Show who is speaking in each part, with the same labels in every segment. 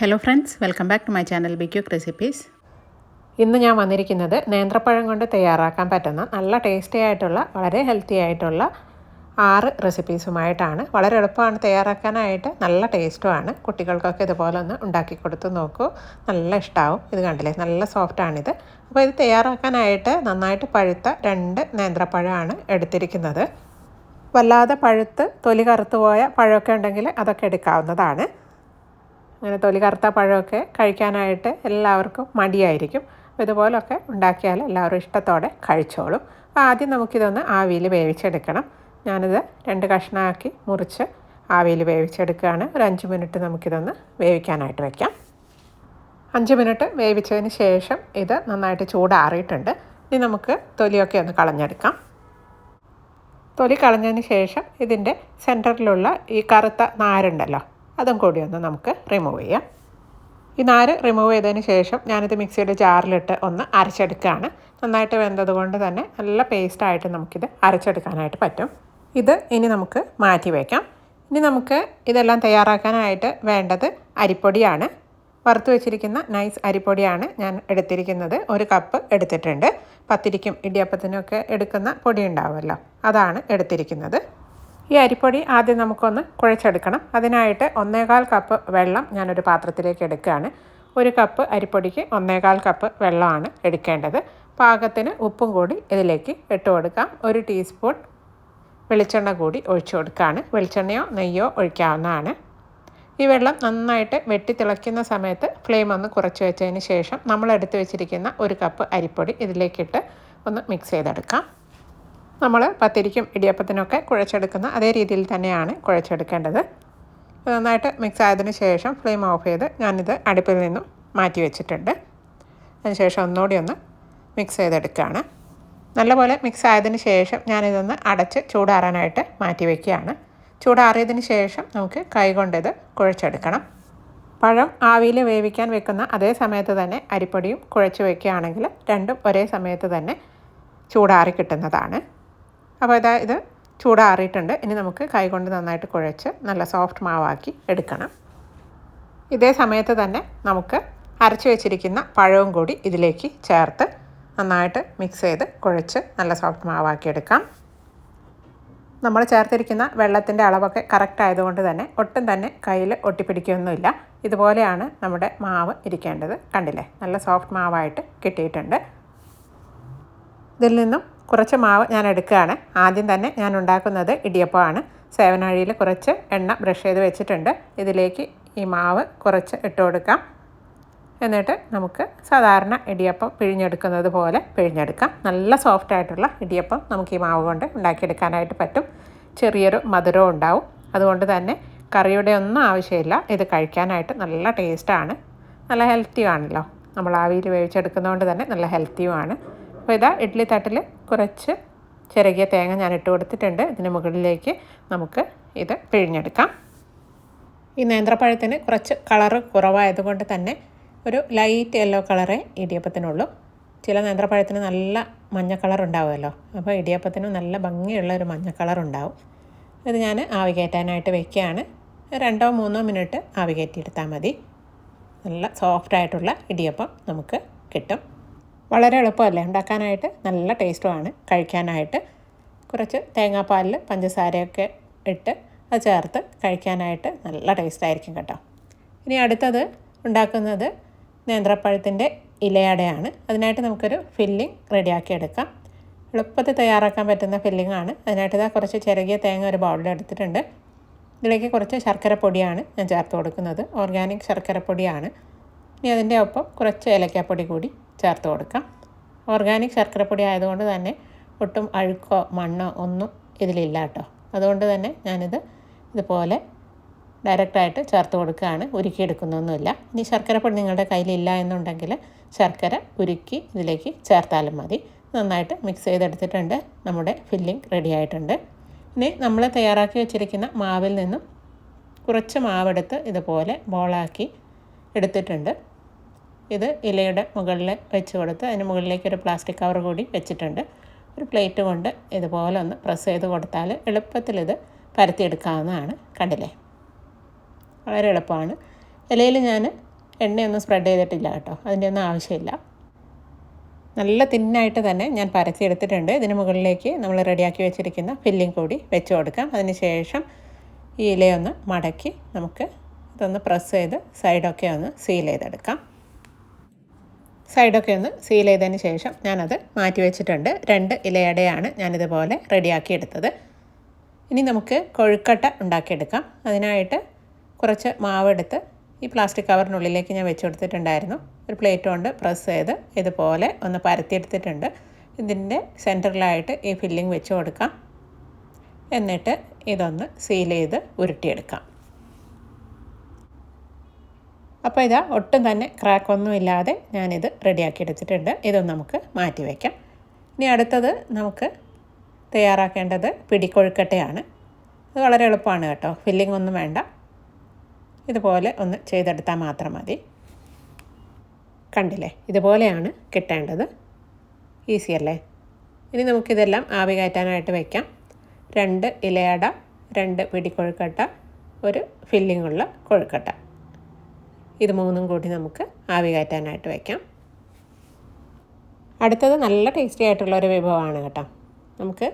Speaker 1: Hello friends welcome back to my channel B recipes
Speaker 2: ഇന്ന് ഞാൻ വന്നിരിക്കുന്നത് നേന്ത്രപ്പഴം കൊണ്ട് തയ്യാറാക്കാൻ പറ്റുന്ന നല്ല ടേസ്റ്റി ആയിട്ടുള്ള വളരെ ഹെൽത്തി ആയിട്ടുള്ള ആറ് റെസിപ്പീസുമായിട്ടാണ് വളരെ എളുപ്പമാണ് തയ്യാറാക്കാനായിട്ട് നല്ല ടേസ്റ്റുമാണ് കുട്ടികൾക്കൊക്കെ ഇതുപോലെ ഒന്ന് ഉണ്ടാക്കി കൊടുത്ത് നോക്കൂ. നല്ല ഇഷ്ടമാവും ഇത് കണ്ടില്ലേ? നല്ല സോഫ്റ്റാണിത് അപ്പോൾ ഇത് തയ്യാറാക്കാനായിട്ട് നന്നായിട്ട് പഴുത്ത രണ്ട് നേന്ത്രപ്പഴമാണ് എടുത്തിരിക്കുന്നത്. വല്ലാതെ പഴുത്ത് തൊലി കറുത്തുപോയ പഴമൊക്കെ ഉണ്ടെങ്കിൽ അതൊക്കെ എടുക്കാവുന്നതാണ്. അങ്ങനെ തൊലി കറുത്ത പഴമൊക്കെ കഴിക്കാനായിട്ട് എല്ലാവർക്കും മടിയായിരിക്കും. അപ്പോൾ ഇതുപോലൊക്കെ ഉണ്ടാക്കിയാൽ എല്ലാവരും ഇഷ്ടത്തോടെ കഴിച്ചോളും. അപ്പോൾ ആദ്യം നമുക്കിതൊന്ന് ആവിയിൽ വേവിച്ചെടുക്കണം. ഞാനിത് രണ്ട് കഷ്ണമാക്കി മുറിച്ച് ആവിയിൽ വേവിച്ചെടുക്കുകയാണ്. ഒരു അഞ്ച് മിനിറ്റ് നമുക്കിതൊന്ന് വേവിക്കാനായിട്ട് വയ്ക്കാം അഞ്ച് മിനിറ്റ് വേവിച്ചതിന് ശേഷം ഇത് നന്നായിട്ട് ചൂടാറിയിട്ടുണ്ട്. ഇനി നമുക്ക് തൊലിയൊക്കെ ഒന്ന് കളഞ്ഞെടുക്കാം. തൊലി കളഞ്ഞതിന് ശേഷം ഇതിന്റെ സെന്ററിലുള്ള ഈ കറുത്ത നാരുണ്ടല്ലോ അതും കൂടി ഒന്ന് നമുക്ക് റിമൂവ് ചെയ്യാം. ഈ നാര് റിമൂവ് ചെയ്തതിന് ശേഷം ഞാനിത് മിക്സിയുടെ ജാറിലിട്ട് ഒന്ന് അരച്ചെടുക്കുകയാണ്. നന്നായിട്ട് വെന്തത് കൊണ്ട് തന്നെ നല്ല പേസ്റ്റായിട്ട് നമുക്കിത് അരച്ചെടുക്കാനായിട്ട് പറ്റും. ഇത് ഇനി നമുക്ക് മാറ്റി വയ്ക്കാം ഇനി നമുക്ക് ഇതെല്ലാം തയ്യാറാക്കാനായിട്ട് വേണ്ടത് അരിപ്പൊടിയാണ്. വറുത്ത് വെച്ചിരിക്കുന്ന നൈസ് അരിപ്പൊടിയാണ് ഞാൻ എടുത്തിരിക്കുന്നത്. ഒരു കപ്പ് എടുത്തിട്ടുണ്ട്. പത്തിരിക്കും ഇടിയപ്പത്തിനും ഒക്കെ എടുക്കുന്ന പൊടി ഉണ്ടാവുമല്ലോ. അതാണ് എടുത്തിരിക്കുന്നത്. ഈ അരിപ്പൊടി ആദ്യം നമുക്കൊന്ന് കുഴച്ചെടുക്കണം. അതിനായിട്ട് ഒന്നേകാൽ കപ്പ് വെള്ളം ഞാനൊരു പാത്രത്തിലേക്ക് എടുക്കുകയാണ്. ഒരു കപ്പ് അരിപ്പൊടിക്ക് ഒന്നേകാൽ കപ്പ് വെള്ളമാണ് എടുക്കേണ്ടത്. പാകത്തിന് ഉപ്പും കൂടി ഇതിലേക്ക് ഇട്ട് കൊടുക്കാം. ഒരു ടീസ്പൂൺ വെളിച്ചെണ്ണ കൂടി ഒഴിച്ചു കൊടുക്കുകയാണ്. വെളിച്ചെണ്ണയോ നെയ്യോ ഒഴിക്കാവുന്നതാണ്. ഈ വെള്ളം നന്നായിട്ട് വെട്ടി തിളയ്ക്കുന്ന സമയത്ത് ഫ്ലെയിം ഒന്ന് കുറച്ച് വെച്ചതിന് ശേഷം നമ്മൾ എടുത്ത് വെച്ചിരിക്കുന്ന ഒരു കപ്പ് അരിപ്പൊടി ഇതിലേക്കിട്ട് ഒന്ന് മിക്സ് ചെയ്തെടുക്കാം. നമ്മൾ പത്തിരിക്കും ഇടിയപ്പത്തിനൊക്കെ കുഴച്ചെടുക്കുന്ന അതേ രീതിയിൽ തന്നെയാണ് കുഴച്ചെടുക്കേണ്ടത്. നന്നായിട്ട് മിക്സ് ആയതിനു ശേഷം ഫ്ലെയിം ഓഫ് ചെയ്ത് ഞാനിത് അടുപ്പിൽ നിന്നും മാറ്റി വെച്ചിട്ടുണ്ട്. അതിനുശേഷം ഒന്നുകൂടി ഒന്ന് മിക്സ് ചെയ്തെടുക്കുകയാണ്. നല്ലപോലെ മിക്സ് ആയതിന് ശേഷം ഞാനിതൊന്ന് അടച്ച് ചൂടാറാനായിട്ട് മാറ്റി വയ്ക്കുകയാണ് ചൂടാറിയതിന് ശേഷം നമുക്ക് കൈകൊണ്ടിത് കുഴച്ചെടുക്കണം. പഴം ആവിയിൽ വേവിക്കാൻ വെക്കുന്ന അതേ സമയത്ത് തന്നെ അരിപ്പൊടിയും കുഴച്ച് വയ്ക്കുകയാണെങ്കിൽ രണ്ടും ഒരേ സമയത്ത് തന്നെ ചൂടാറി കിട്ടുന്നതാണ്. അപ്പോൾ ഇതാ ഇത് ചൂടാറിയിട്ടുണ്ട്. ഇനി നമുക്ക് കൈകൊണ്ട് നന്നായിട്ട് കുഴച്ച് നല്ല സോഫ്റ്റ് മാവാക്കി എടുക്കണം. ഇതേ സമയത്ത് തന്നെ നമുക്ക് അരച്ച് വെച്ചിരിക്കുന്ന പഴവും കൂടി ഇതിലേക്ക് ചേർത്ത് നന്നായിട്ട് മിക്സ് ചെയ്ത് കുഴച്ച് നല്ല സോഫ്റ്റ് മാവാക്കി എടുക്കാം. നമ്മൾ ചേർത്തിരിക്കുന്ന വെള്ളത്തിന്റെ അളവൊക്കെ കറക്റ്റ് ആയതുകൊണ്ട് തന്നെ ഒട്ടും തന്നെ കയ്യിൽ ഒട്ടിപ്പിടിക്കുകയൊന്നുമില്ല ഇതുപോലെയാണ് നമ്മുടെ മാവ് ഇരിക്കേണ്ടത്. കണ്ടില്ലേ? നല്ല സോഫ്റ്റ് മാവായിട്ട് കിട്ടിയിട്ടുണ്ട്. ഇതിൽ നിന്നും കുറച്ച് മാവ് ഞാൻ എടുക്കുകയാണ്. ആദ്യം തന്നെ ഞാൻ ഉണ്ടാക്കുന്നത് ഇടിയപ്പമാണ്. സേവനാഴിയിൽ കുറച്ച് എണ്ണ ബ്രഷ് ചെയ്ത് വെച്ചിട്ടുണ്ട്. ഇതിലേക്ക് ഈ മാവ് കുറച്ച് ഇട്ട് കൊടുക്കാം. എന്നിട്ട് നമുക്ക് സാധാരണ ഇടിയപ്പം പിഴിഞ്ഞെടുക്കുന്നത് പോലെ പിഴിഞ്ഞെടുക്കാം. നല്ല സോഫ്റ്റ് ആയിട്ടുള്ള ഇടിയപ്പം നമുക്ക് ഈ മാവ് കൊണ്ട് ഉണ്ടാക്കിയെടുക്കാനായിട്ട് പറ്റും. ചെറിയൊരു മധുരവും ഉണ്ടാവും. അതുകൊണ്ട് തന്നെ കറിയുടെ ഒന്നും ആവശ്യമില്ല. ഇത് കഴിക്കാനായിട്ട് നല്ല ടേസ്റ്റാണ്. നല്ല ഹെൽത്തിയുമാണല്ലോ. നമ്മൾ ആവിയിൽ വേവിച്ചെടുക്കുന്നതുകൊണ്ട് തന്നെ നല്ല ഹെൽത്തിയുമാണ്. അപ്പോൾ ഇതാ ഇഡ്ഡലി തട്ടിൽ കുറച്ച് ചിരകിയ തേങ്ങ ഞാൻ ഇട്ട് കൊടുത്തിട്ടുണ്ട്. ഇതിന് മുകളിലേക്ക് നമുക്ക് ഇത് പിഴിഞ്ഞെടുക്കാം. ഈ നേന്ത്രപ്പഴത്തിന് കുറച്ച് കളറ് കുറവായതുകൊണ്ട് തന്നെ ഒരു ലൈറ്റ് യെല്ലോ കളറേ ഇടിയപ്പത്തിനുള്ളൂ. ചില നേന്ത്രപ്പഴത്തിന് നല്ല മഞ്ഞ കളർ ഉണ്ടാവുമല്ലോ. അപ്പോൾ ഇടിയപ്പത്തിന് നല്ല ഭംഗിയുള്ള ഒരു മഞ്ഞ കളർ ഉണ്ടാവും. ഇത് ഞാൻ ആവി കയറ്റാനായിട്ട് വെക്കുകയാണ്. രണ്ടോ മൂന്നോ മിനിറ്റ് ആവി കയറ്റിയെടുത്താൽ മതി. നല്ല സോഫ്റ്റായിട്ടുള്ള ഇടിയപ്പം നമുക്ക് കിട്ടും. വളരെ എളുപ്പമല്ലേ? ഉണ്ടാക്കാനായിട്ട് നല്ല ടേസ്റ്റുമാണ്. കഴിക്കാനായിട്ട് കുറച്ച് തേങ്ങാപ്പാലിൽ പഞ്ചസാരയൊക്കെ ഇട്ട് അത് ചേർത്ത് കഴിക്കാനായിട്ട് നല്ല ടേസ്റ്റായിരിക്കും കേട്ടോ. ഇനി അടുത്തത് ഉണ്ടാക്കുന്നത് നേന്ത്രപ്പഴത്തിന്റെ ഇലയടയാണ്. അതിനായിട്ട് നമുക്കൊരു ഫില്ലിംഗ് റെഡിയാക്കി എടുക്കാം. എളുപ്പത്തിൽ തയ്യാറാക്കാൻ പറ്റുന്ന ഫില്ലിംഗ് ആണ് അതിനായിട്ട് ഇതാ കുറച്ച് ചിരകിയ തേങ്ങ ഒരു ബൗളിൽ എടുത്തിട്ടുണ്ട്. ഇതിലേക്ക് കുറച്ച് ശർക്കര പൊടിയാണ് ഞാൻ ചേർത്ത് കൊടുക്കുന്നത്. ഓർഗാനിക് ശർക്കര പൊടിയാണ്. ഇനി അതിന്റെ ഒപ്പം കുറച്ച് ഏലക്കാപ്പൊടി കൂടി ചേർത്ത് കൊടുക്കാം. ഓർഗാനിക് ശർക്കരപ്പൊടി ആയതുകൊണ്ട് തന്നെ ഒട്ടും അഴുക്കോ മണ്ണോ ഒന്നും ഇതിലില്ല കേട്ടോ. അതുകൊണ്ട് തന്നെ ഞാനിത് ഇതുപോലെ ഡയറക്റ്റായിട്ട് ചേർത്ത് കൊടുക്കുകയാണ്. ഉരുക്കിയെടുക്കുന്നൊന്നുമില്ല. ഇനി ശർക്കരപ്പൊടി നിങ്ങളുടെ കയ്യിലില്ല എന്നുണ്ടെങ്കിൽ ശർക്കര ഉരുക്കി ഇതിലേക്ക് ചേർത്താലും മതി. നന്നായിട്ട് മിക്സ് ചെയ്തെടുത്തിട്ടുണ്ട്. നമ്മുടെ ഫില്ലിംഗ് റെഡി ആയിട്ടുണ്ട്. ഇനി നമ്മൾ തയ്യാറാക്കി വെച്ചിരിക്കുന്ന മാവിൽ നിന്നും കുറച്ച് മാവെടുത്ത് ഇതുപോലെ ബോളാക്കി എടുത്തിട്ടുണ്ട്. ഇത് ഇലയുടെ മുകളിൽ വെച്ച് കൊടുത്ത് അതിന് മുകളിലേക്ക് ഒരു പ്ലാസ്റ്റിക് കവർ കൂടി വെച്ചിട്ടുണ്ട്. ഒരു പ്ലേറ്റ് കൊണ്ട് ഇതുപോലെ ഒന്ന് പ്രസ് ചെയ്ത് കൊടുത്താൽ എളുപ്പത്തിൽ ഇത് പരത്തിയെടുക്കാവുന്നതാണ്. കണ്ടില്ലേ? വളരെ എളുപ്പമാണ്. ഇലയിൽ ഞാൻ എണ്ണയൊന്നും സ്പ്രെഡ് ചെയ്തിട്ടില്ല കേട്ടോ. അതിന്റെ ഒന്നും ആവശ്യമില്ല. നല്ല തിന്നായിട്ട് തന്നെ ഞാൻ പരത്തിയെടുത്തിട്ടുണ്ട്. ഇതിന് മുകളിലേക്ക് നമ്മൾ റെഡിയാക്കി വെച്ചിരിക്കുന്ന ഫില്ലിംഗ് കൂടി വെച്ച് കൊടുക്കാം. അതിന് ശേഷം ഈ ഇലയൊന്ന് മടക്കി നമുക്ക് ഇതൊന്ന് പ്രസ് ചെയ്ത് സൈഡൊക്കെ ഒന്ന് സീൽ ചെയ്തെടുക്കാം. സൈഡൊക്കെ ഒന്ന് സീൽ ചെയ്തതിന് ശേഷം ഞാനത് മാറ്റി വെച്ചിട്ടുണ്ട്. രണ്ട് ഇലയടയാണ് ഞാനിതുപോലെ റെഡിയാക്കി എടുത്തത്. ഇനി നമുക്ക് കൊഴുക്കട്ട ഉണ്ടാക്കിയെടുക്കാം. അതിനായിട്ട് കുറച്ച് മാവെടുത്ത് ഈ പ്ലാസ്റ്റിക് കവറിനുള്ളിലേക്ക് ഞാൻ വെച്ച് കൊടുത്തിട്ടുണ്ടായിരുന്നു. ഒരു പ്ലേറ്റ് കൊണ്ട് പ്രസ് ചെയ്ത് ഇതുപോലെ ഒന്ന് പരത്തിയെടുത്തിട്ടുണ്ട്. ഇതിന്റെ സെന്ററിലായിട്ട് ഈ ഫില്ലിംഗ് വെച്ച് കൊടുക്കാം. എന്നിട്ട് ഇതൊന്ന് സീൽ ചെയ്ത് ഉരുട്ടിയെടുക്കാം. അപ്പോൾ ഇതാ ഒട്ടും തന്നെ ക്രാക്കൊന്നും ഇല്ലാതെ ഞാനിത് റെഡിയാക്കി എടുത്തിട്ടുണ്ട്. ഇതൊന്ന് നമുക്ക് മാറ്റി വയ്ക്കാം. ഇനി അടുത്തത് നമുക്ക് തയ്യാറാക്കേണ്ടത് പിടിക്കൊഴുക്കട്ടയാണ് അത് വളരെ എളുപ്പമാണ് കേട്ടോ. ഫില്ലിംഗ് ഒന്നും വേണ്ട. ഇതുപോലെ ഒന്ന് ചെയ്തെടുത്താൽ മാത്രം മതി. കണ്ടില്ലേ? ഇതുപോലെയാണ് കിട്ടേണ്ടത്. ഈസി അല്ലേ? ഇനി നമുക്കിതെല്ലാം ആവി കയറ്റാനായിട്ട് വയ്ക്കാം. രണ്ട് ഇലയട രണ്ട് പിടിക്കൊഴുക്കട്ട ഒരു ഫില്ലിംഗ് ഉള്ള കൊഴുക്കട്ട. ഇത് മൂന്നും കൂടി നമുക്ക് ആവി കയറ്റാനായിട്ട് വയ്ക്കാം അടുത്തത് നല്ല ടേസ്റ്റി ആയിട്ടുള്ള ഒരു വിഭവമാണ് കേട്ടോ. നമുക്ക്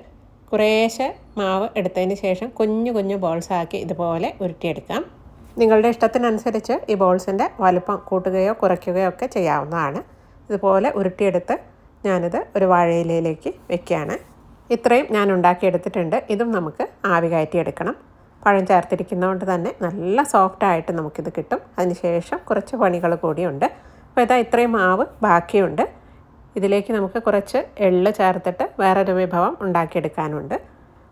Speaker 2: കുറേശ്ശെ മാവ് എടുത്തതിന് ശേഷം കുഞ്ഞു കുഞ്ഞു ബോൾസ് ആക്കി ഇതുപോലെ ഉരുട്ടിയെടുക്കാം. നിങ്ങളുടെ ഇഷ്ടത്തിനനുസരിച്ച് ഈ ബോൾസിന്റെ വലുപ്പം കൂട്ടുകയോ കുറയ്ക്കുകയോ ഒക്കെ ചെയ്യാവുന്നതാണ്. ഇതുപോലെ ഉരുട്ടിയെടുത്ത് ഞാനിത് ഒരു വാഴയിലയിലേക്ക് വെക്കുകയാണ്. ഇത്രയും ഞാൻ ഉണ്ടാക്കിയെടുത്തിട്ടുണ്ട്. ഇതും നമുക്ക് ആവി കയറ്റിയെടുക്കണം. പഴം ചേർത്തിരിക്കുന്നതുകൊണ്ട് തന്നെ നല്ല സോഫ്റ്റായിട്ട് നമുക്കിത് കിട്ടും. അതിനുശേഷം കുറച്ച് പണികൾ കൂടിയുണ്ട്. അപ്പോൾ ഇതാ ഇത്രയും മാവ് ബാക്കിയുണ്ട്. ഇതിലേക്ക് നമുക്ക് കുറച്ച് എള്ള് ചേർത്തിട്ട് വേറൊരു വിഭവം ഉണ്ടാക്കിയെടുക്കാനുണ്ട്.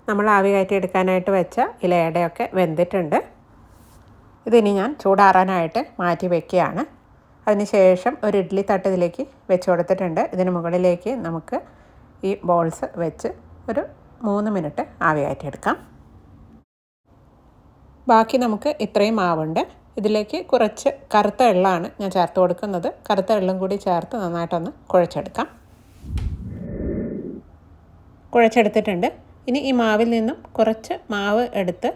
Speaker 2: നമ്മൾ ആവി കയറ്റിയെടുക്കാനായിട്ട് വെച്ച ഇലയടയൊക്കെ വെന്തിട്ടുണ്ട്. ഇതിനി ഞാൻ ചൂടാറാനായിട്ട് മാറ്റി വയ്ക്കുകയാണ് അതിനുശേഷം ഒരു ഇഡ്ഡലി തട്ട് ഇതിലേക്ക് വെച്ച് കൊടുത്തിട്ടുണ്ട്. ഇതിന് മുകളിലേക്ക് നമുക്ക് ഈ ബോൾസ് വെച്ച് ഒരു മൂന്ന് മിനിറ്റ് ആവി കയറ്റിയെടുക്കാം. ബാക്കി നമുക്ക് ഇത്രയും മാവുണ്ട്. ഇതിലേക്ക് കുറച്ച് കറുത്ത എള്ളാണ് ഞാൻ ചേർത്ത് കൊടുക്കുന്നത്. കറുത്ത എള്ളും കൂടി ചേർത്ത് നന്നായിട്ടൊന്ന് കുഴച്ചെടുക്കാം. കുഴച്ചെടുത്തിട്ടുണ്ട്. ഇനി ഈ മാവിൽ നിന്നും കുറച്ച് മാവ് എടുത്ത്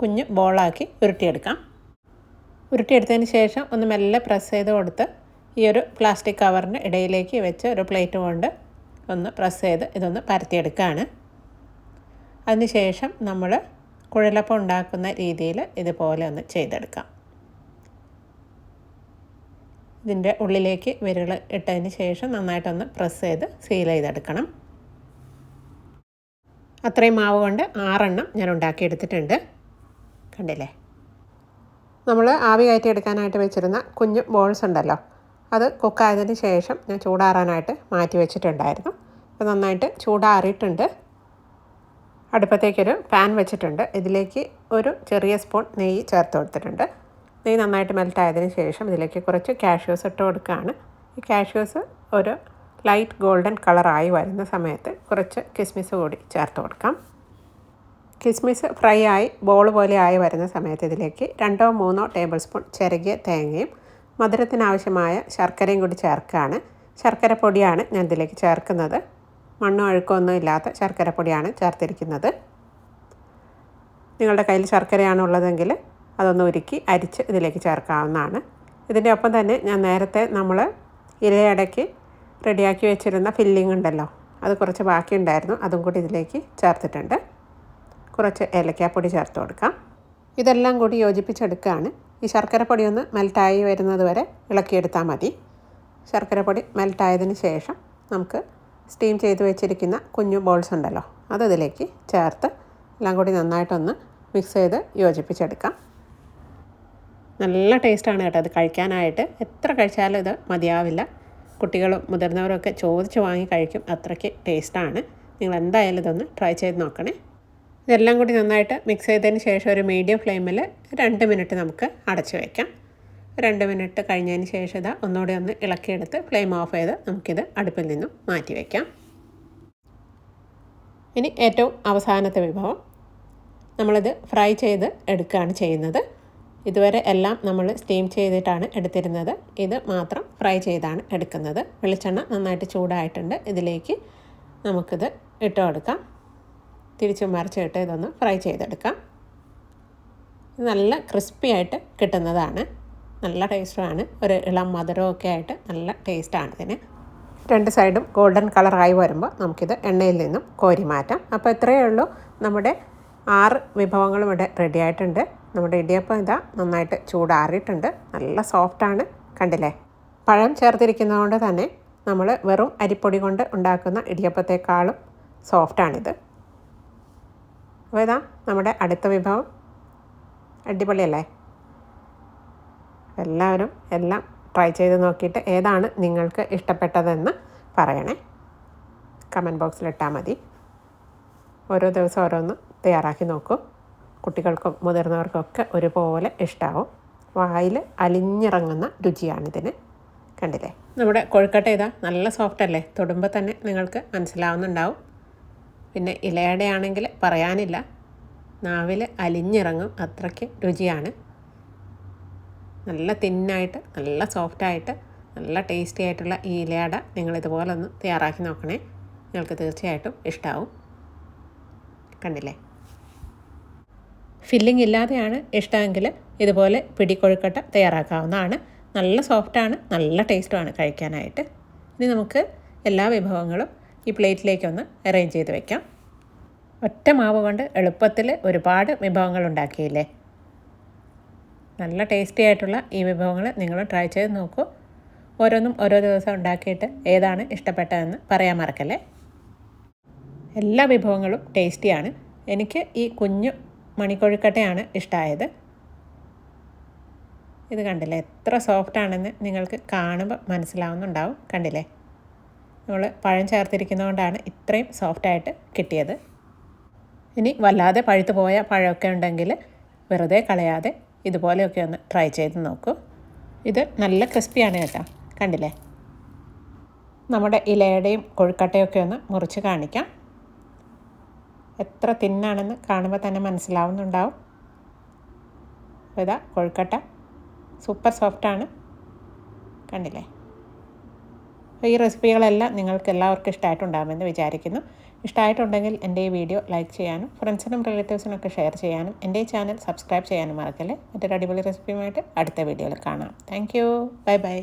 Speaker 2: കുഞ്ഞ് ബോളാക്കി ഉരുട്ടിയെടുക്കാം. ഉരുട്ടിയെടുത്തതിന് ശേഷം ഒന്ന് മെല്ലെ പ്രസ് ചെയ്ത് കൊടുത്ത് ഈ ഒരു പ്ലാസ്റ്റിക് കവറിന്റെ ഇടയിലേക്ക് വെച്ച് ഒരു പ്ലേറ്റ് കൊണ്ട് ഒന്ന് പ്രസ് ചെയ്ത് ഇതൊന്ന് പരത്തിയെടുക്കുകയാണ് അതിനുശേഷം നമ്മൾ കുഴലപ്പം ഉണ്ടാക്കുന്ന രീതിയിൽ ഇതുപോലെ ഒന്ന് ചെയ്തെടുക്കാം. ഇതിന്റെ ഉള്ളിലേക്ക് വിരൽ ഇട്ടതിന് ശേഷം നന്നായിട്ടൊന്ന് പ്രസ് ചെയ്ത് സീൽ ചെയ്തെടുക്കണം. അത്രയും മാവ് കൊണ്ട് ആറെണ്ണം ഞാൻ ഉണ്ടാക്കിയെടുത്തിട്ടുണ്ട്. കണ്ടില്ലേ? നമ്മൾ ആവി കയറ്റി എടുക്കാനായിട്ട് വെച്ചിരുന്ന കുഞ്ഞു ബോൾസ് ഉണ്ടല്ലോ അത് കുക്കായതിന് ശേഷം ഞാൻ ചൂടാറാനായിട്ട് മാറ്റി വെച്ചിട്ടുണ്ടായിരുന്നു. അപ്പോൾ നന്നായിട്ട് ചൂടാറിയിട്ടുണ്ട്. അടുപ്പത്തേക്കൊരു പാൻ വെച്ചിട്ടുണ്ട്. ഇതിലേക്ക് ഒരു ചെറിയ സ്പൂൺ നെയ്യ് ചേർത്ത് കൊടുത്തിട്ടുണ്ട്. നെയ്യ് നന്നായിട്ട് മെൽറ്റ് ആയതിനു ശേഷം ഇതിലേക്ക് കുറച്ച് കാഷ്യൂസ് ഇട്ട് കൊടുക്കുകയാണ്. ഈ കാഷ്യൂസ് ഒരു ലൈറ്റ് ഗോൾഡൻ കളറായി വരുന്ന സമയത്ത് കുറച്ച് കിസ്മിസ് കൂടി ചേർത്ത് കൊടുക്കാം. കിസ്മിസ് ഫ്രൈ ആയി ബോൾ പോലെ ആയി വരുന്ന സമയത്ത് ഇതിലേക്ക് രണ്ടോ മൂന്നോ ടേബിൾ സ്പൂൺ ചിരകിയ തേങ്ങയും മധുരത്തിനാവശ്യമായ ശർക്കരയും കൂടി ചേർക്കുകയാണ്. ശർക്കര പൊടിയാണ് ഞാൻ ഇതിലേക്ക് ചേർക്കുന്നത്. മണ്ണും അഴുക്കൊന്നും ഇല്ലാത്ത ശർക്കര പൊടിയാണ് ചേർത്തിരിക്കുന്നത്. നിങ്ങളുടെ കയ്യിൽ ശർക്കരയാണ് ഉള്ളതെങ്കിൽ അതൊന്ന് ഉരുക്കി അരിച്ച് ഇതിലേക്ക് ചേർക്കാവുന്നതാണ്. ഇതിന്റെ ഒപ്പം തന്നെ ഞാൻ നേരത്തെ നമ്മൾ ഇലയടയ്ക്ക് റെഡിയാക്കി വെച്ചിരുന്ന ഫില്ലിംഗ് ഉണ്ടല്ലോ അത് കുറച്ച് ബാക്കി ഉണ്ടായിരുന്നു അതും കൂടി ഇതിലേക്ക് ചേർത്തിട്ടുണ്ട്. കുറച്ച് ഏലക്കാപ്പൊടി ചേർത്ത് കൊടുക്കാം. ഇതെല്ലാം കൂടി യോജിപ്പിച്ചെടുക്കുകയാണ്. ഈ ശർക്കരപ്പൊടി ഒന്ന് മെൽറ്റായി വരുന്നത് വരെ ഇളക്കിയെടുത്താൽ മതി. ശർക്കരപ്പൊടി മെൽറ്റായതിന് ശേഷം നമുക്ക് സ്റ്റീം ചെയ്ത് വെച്ചിരിക്കുന്ന കുഞ്ഞു ബോൾസ് ഉണ്ടല്ലോ അതിലേക്ക് ചേർത്ത് എല്ലാം കൂടി നന്നായിട്ടൊന്ന് മിക്സ് ചെയ്ത് യോജിപ്പിച്ചെടുക്കാം. നല്ല ടേസ്റ്റാണ് കേട്ടോ അത് കഴിക്കാനായിട്ട്. എത്ര കഴിച്ചാലും ഇത് മതിയാവില്ല. കുട്ടികളും മുതിർന്നവരൊക്കെ ചോദിച്ച് വാങ്ങി കഴിക്കും അത്രയ്ക്ക് ടേസ്റ്റാണ്. നിങ്ങൾ എന്തായാലും ഇതൊന്ന് ട്രൈ ചെയ്ത് നോക്കണേ. ഇതെല്ലാം കൂടി നന്നായിട്ട് മിക്സ് ചെയ്തതിന് ശേഷം ഒരു മീഡിയം ഫ്ലെയിമിൽ രണ്ട് മിനിറ്റ് നമുക്ക് അടച്ച് വയ്ക്കാം രണ്ട് മിനിറ്റ് കഴിഞ്ഞതിന് ശേഷം ഇതാ ഒന്നുകൂടി ഒന്ന് ഇളക്കിയെടുത്ത് ഫ്ലെയിം ഓഫ് ചെയ്ത് നമുക്കിത് അടുപ്പിൽ നിന്നും മാറ്റി വയ്ക്കാം ഇനി ഏറ്റവും അവസാനത്തെ വിഭവം നമ്മളിത് ഫ്രൈ ചെയ്ത് എടുക്കുകയാണ് ചെയ്യുന്നത്. ഇതുവരെ എല്ലാം നമ്മൾ സ്റ്റീം ചെയ്തിട്ടാണ് എടുത്തിരുന്നത്. ഇത് മാത്രം ഫ്രൈ ചെയ്താണ് എടുക്കുന്നത്. വെളിച്ചെണ്ണ നന്നായിട്ട് ചൂടായിട്ടുണ്ട്. ഇതിലേക്ക് നമുക്കിത് ഇട്ട് കൊടുക്കാം. തിരിച്ചും മറിച്ചിട്ട് ഇതൊന്ന് ഫ്രൈ ചെയ്തെടുക്കാം. നല്ല ക്രിസ്പി ആയിട്ട് കിട്ടുന്നതാണ്. നല്ല ടേസ്റ്റാണ്. ഒരു ഇളം മധുരമൊക്കെ ആയിട്ട് നല്ല ടേസ്റ്റാണ് ഇതിന്. രണ്ട് സൈഡും ഗോൾഡൻ കളറായി വരുമ്പോൾ നമുക്കിത് എണ്ണയിൽ നിന്നും കോരി മാറ്റാം. അപ്പോൾ ഇത്രയേ ഉള്ളൂ. നമ്മുടെ ആറ് വിഭവങ്ങളും ഇവിടെ റെഡി ആയിട്ടുണ്ട്. നമ്മുടെ ഇടിയപ്പം ഇതാ നന്നായിട്ട് ചൂടാറിയിട്ടുണ്ട്. നല്ല സോഫ്റ്റാണ് കണ്ടില്ലേ? പഴം ചേർത്തിരിക്കുന്നതുകൊണ്ട് തന്നെ നമ്മൾ വെറും അരിപ്പൊടി കൊണ്ട് ഉണ്ടാക്കുന്ന ഇടിയപ്പത്തേക്കാളും സോഫ്റ്റാണിത് അപ്പോൾ ഇതാ നമ്മുടെ അടുത്ത വിഭവം. അടിപൊളിയല്ലേ? എല്ലാവരും എല്ലാം ട്രൈ ചെയ്ത് നോക്കിയിട്ട് ഏതാണ് നിങ്ങൾക്ക് ഇഷ്ടപ്പെട്ടതെന്ന് പറയണേ. കമന്റ് ബോക്സിലിട്ടാൽ മതി. ഓരോ ദിവസം ഓരോന്ന് തയ്യാറാക്കി നോക്കൂ. കുട്ടികൾക്കും മുതിർന്നവർക്കൊക്കെ ഒരുപോലെ ഇഷ്ടമാവും വായിൽ അലിഞ്ഞിറങ്ങുന്ന രുചിയാണിതിന്. കണ്ടില്ലേ? നമ്മുടെ കൊഴുക്കട്ട ഇതാ നല്ല സോഫ്റ്റ് അല്ലേ? തൊടുമ്പോൾ തന്നെ നിങ്ങൾക്ക് മനസ്സിലാവുന്നുണ്ടാവും. പിന്നെ ഇലയുടെ ആണെങ്കിൽ പറയാനില്ല. നാവിൽ അലിഞ്ഞിറങ്ങും. അത്രയ്ക്ക് രുചിയാണ്. നല്ല തിന്നായിട്ട് നല്ല സോഫ്റ്റായിട്ട് നല്ല ടേസ്റ്റി ആയിട്ടുള്ള ഈ ഇലയട നിങ്ങൾ ഇതുപോലെ ഒന്ന് തയ്യാറാക്കി നോക്കണേ. നിങ്ങൾക്ക് തീർച്ചയായിട്ടും ഇഷ്ടാവും. കണ്ടില്ലേ? ഫില്ലിംഗ് ഇല്ലാതെയാണ് ഇഷ്ടമെങ്കിൽ ഇതുപോലെ പിടിക്കൊഴുക്കട്ട തയ്യാറാക്കാവുന്നതാണ്. നല്ല സോഫ്റ്റാണ് നല്ല ടേസ്റ്റുമാണ് കഴിക്കാനായിട്ട്. ഇനി നമുക്ക് എല്ലാ വിഭവങ്ങളും ഈ പ്ലേറ്റിലേക്കൊന്ന് അറേഞ്ച് ചെയ്ത് വയ്ക്കാം ഒറ്റ മാവ് കൊണ്ട് എളുപ്പത്തിൽ ഒരുപാട് വിഭവങ്ങൾ ഉണ്ടാക്കിയില്ലേ? നല്ല ടേസ്റ്റി ആയിട്ടുള്ള ഈ വിഭവങ്ങൾ നിങ്ങൾ ട്രൈ ചെയ്ത് നോക്കൂ. ഓരോന്നും ഓരോ ദിവസം ഉണ്ടാക്കിയിട്ട് ഏതാണ് ഇഷ്ടപ്പെട്ടതെന്ന് പറയാൻ മറക്കല്ലേ? എല്ലാ വിഭവങ്ങളും ടേസ്റ്റിയാണ് എനിക്ക് ഈ കുഞ്ഞു മണിക്കൊഴുക്കട്ടയാണ് ഇഷ്ടമായത് ഇത് കണ്ടില്ലേ? എത്ര സോഫ്റ്റ് ആണെന്ന് നിങ്ങൾക്ക് കാണുമ്പോൾ മനസ്സിലാവുന്നുണ്ടാവും. കണ്ടില്ലേ? നമ്മൾ പഴം ചേർത്തിരിക്കുന്നതുകൊണ്ടാണ് ഇത്രയും സോഫ്റ്റായിട്ട് കിട്ടിയത്. ഇനി വല്ലാതെ പഴുത്തു പോയ പഴമൊക്കെ ഉണ്ടെങ്കിൽ വെറുതെ കളയാതെ ഇതുപോലെയൊക്കെ ഒന്ന് ട്രൈ ചെയ്ത് നോക്കൂ. ഇത് നല്ല ക്രിസ്പിയാണ് കേട്ടോ. കണ്ടില്ലേ? നമ്മുടെ ഇലയുടെയും കൊഴുക്കട്ടയൊക്കെ ഒന്ന് മുറിച്ച് കാണിക്കാം. എത്ര തിന്നാണെന്ന് കാണുമ്പോൾ തന്നെ മനസ്സിലാവുന്നുണ്ടാവും. ഇതാ കൊഴുക്കട്ട. സൂപ്പർ സോഫ്റ്റാണ് കണ്ടില്ലേ? ഈ റെസിപ്പികളെല്ലാം നിങ്ങൾക്ക് എല്ലാവർക്കും ഇഷ്ടമായിട്ടുണ്ടാകുമെന്ന് വിചാരിക്കുന്നു. ഇഷ്ടമായിട്ടുണ്ടെങ്കിൽ എന്റെ ഈ വീഡിയോ ലൈക്ക് ചെയ്യാനും ഫ്രണ്ട്സിനും റിലേറ്റീവ്സിനൊക്കെ ഷെയർ ചെയ്യാനും എന്റെ ചാനൽ സബ്സ്ക്രൈബ് ചെയ്യാനും മറക്കല്ലേ. മറ്റൊരു അടിപൊളി റെസിപ്പിയുമായിട്ട് അടുത്ത വീഡിയോയിൽ കാണാം. Thank bye bye